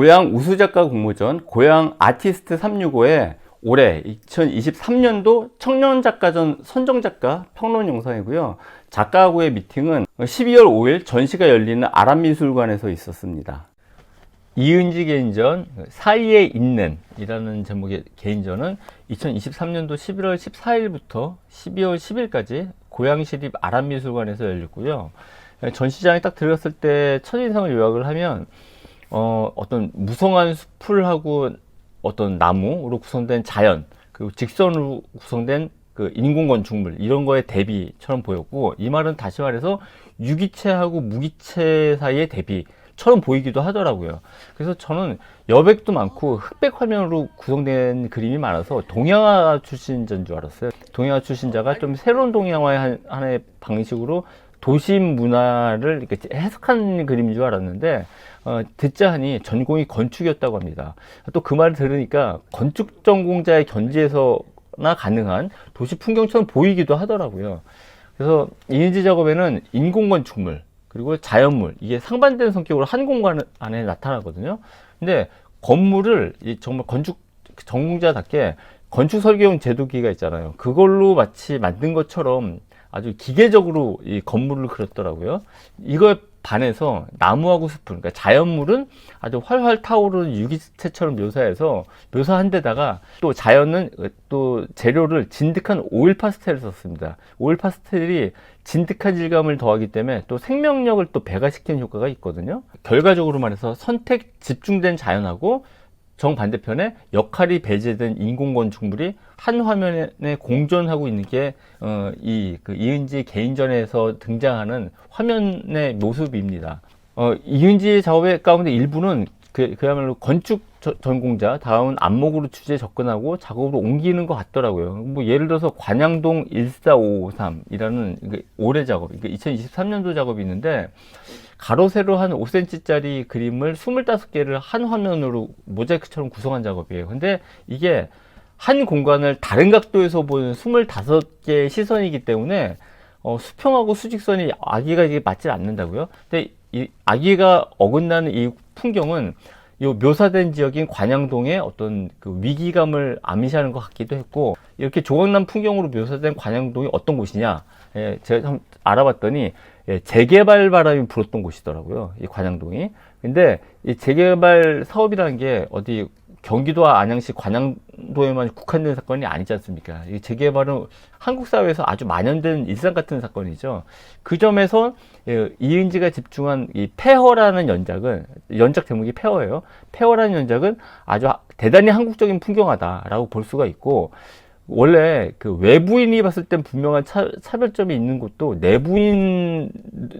고향 우수작가 공모전 고향 아티스트 365에 올해 2023년도 청년작가전 선정작가 평론 영상이고요. 작가하고의 미팅은 12월 5일 전시가 열리는 아람미술관에서 있었습니다. 이은지 개인전 사이에 있는 이라는 제목의 개인전은 2023년도 11월 14일부터 12월 10일까지 고양시립 아람미술관에서 열렸고요. 전시장에 딱 들어갔을 때 첫인상을 요약을 하면 어, 어떤 무성한 숲을하고 어떤 나무로 구성된 자연 그리고 직선으로 구성된 그 인공 건축물 이런 거의 대비처럼 보였고 이 말은 다시 말해서 유기체하고 무기체 사이의 대비처럼 보이기도 하더라고요. 그래서 저는 여백도 많고 흑백 화면으로 구성된 그림이 많아서 동양화 출신자인 줄 알았어요. 동양화 출신자가 좀 새로운 동양화의 한- 하나의 방식으로 도심 문화를 이렇게 해석한 그림인 줄 알았는데 어, 듣자 하니 전공이 건축이었다고 합니다. 또 그 말을 들으니까 건축 전공자의 견지에서나 가능한 도시 풍경처럼 보이기도 하더라고요. 그래서 이인지 작업에는 인공 건축물 그리고 자연물 이게 상반된 성격으로 한 공간 안에 나타나거든요. 근데 건물을 이 정말 건축 전공자답게 건축 설계용 제도기가 있잖아요. 그걸로 마치 만든 것처럼 아주 기계적으로 이 건물을 그렸더라고요. 이거에 반해서 나무하고 숲을, 그러니까 자연물은 아주 활활 타오르는 유기체처럼 묘사해서 묘사한 데다가 또 자연은 또 재료를 진득한 오일 파스텔을 썼습니다. 오일 파스텔이 진득한 질감을 더하기 때문에 또 생명력을 또 배가시키는 효과가 있거든요. 결과적으로 말해서 선택 집중된 자연하고 정반대편에 역할이 배제된 인공 건축물이 한 화면에 공존하고 있는 게, 어, 이, 그, 이은지 개인전에서 등장하는 화면의 모습입니다. 어, 이은지 작업의 가운데 일부는 그, 그야말로 건축 저- 전공자 다운 안목으로 취재에 접근하고 작업으로 옮기는 것 같더라고요. 뭐 예를 들어서 관양동 14553이라는 올해 작업, 이게 2023년도 작업이 있는데 가로 세로 한 5cm짜리 그림을 25개를 한 화면으로 모자이크처럼 구성한 작업이에요. 근데 이게 한 공간을 다른 각도에서 보는 25개의 시선이기 때문에 어, 수평하고 수직선이 아기가 이게 맞지 않는다고요. 근데 이 아기가 어긋나는 이 풍경은 이 묘사된 지역인 관양동의 어떤 그 위기감을 암시하는 것 같기도 했고 이렇게 조각난 풍경으로 묘사된 관양동이 어떤 곳이냐 예, 제가 좀 알아봤더니 예, 재개발 바람이 불었던 곳이더라고요 이 관양동이. 근데 이 재개발 사업이라는 게 어디 경기도와 안양시 관양도에만 국한된 사건이 아니지 않습니까? 이 재개발은 한국 사회에서 아주 만연된 일상 같은 사건이죠. 그 점에서 예, 이은지가 집중한 이 폐허라는 연작은 연작 제목이 폐허예요. 폐허라는 연작은 아주 하- 대단히 한국적인 풍경하다라고 볼 수가 있고 원래 그 외부인이 봤을 땐 분명한 차, 차별점이 있는 곳도 내부인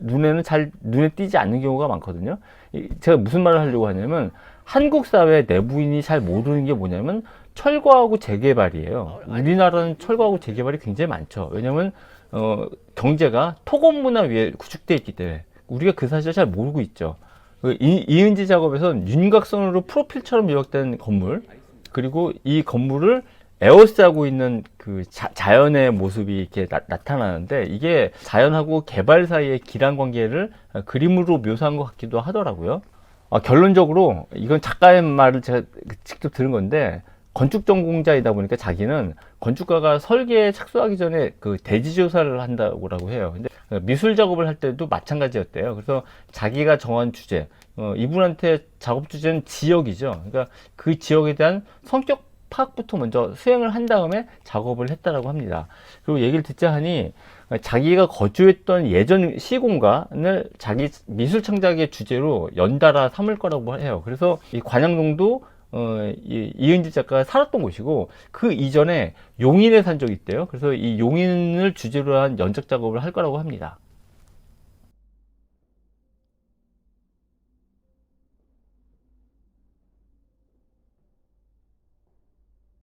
눈에는 잘 눈에 띄지 않는 경우가 많거든요. 이- 제가 무슨 말을 하려고 하냐면 한국 사회 내부인이 잘 모르는 게 뭐냐면 철거하고 재개발이에요. 우리나라는 철거하고 재개발이 굉장히 많죠. 왜냐면 어, 경제가 토건 문화 위에 구축되어 있기 때문에 우리가 그 사실을 잘 모르고 있죠. 그 이, 이은지 작업에서는 윤곽선으로 프로필처럼 요약된 건물 그리고 이 건물을 에어스하고 있는 그 자, 연의 모습이 이렇게 나, 타나는데 이게 자연하고 개발 사이의 기란 관계를 어, 그림으로 묘사한 것 같기도 하더라고요. 아, 결론적으로 이건 작가의 말을 제가 직접 들은 건데 건축 전공자이다 보니까 자기는 건축가가 설계에 착수하기 전에 그 대지 조사를 한다고 해요. 근데 미술 작업을 할 때도 마찬가지였대요. 그래서 자기가 정한 주제, 어, 이분한테 작업 주제는 지역이죠. 그러니까 그 지역에 대한 성격 파악부터 먼저 수행을 한 다음에 작업을 했다라고 합니다. 그리고 얘기를 듣자 하니 자기가 거주했던 예전 시공간을 자기 미술 창작의 주제로 연달아 삼을 거라고 해요. 그래서 이 관양동도 어, 이, 이은지 작가가 살았던 곳이고 그 이전에 용인에 산 적이 있대요. 그래서 이 용인을 주제로 한 연작 작업을 할 거라고 합니다.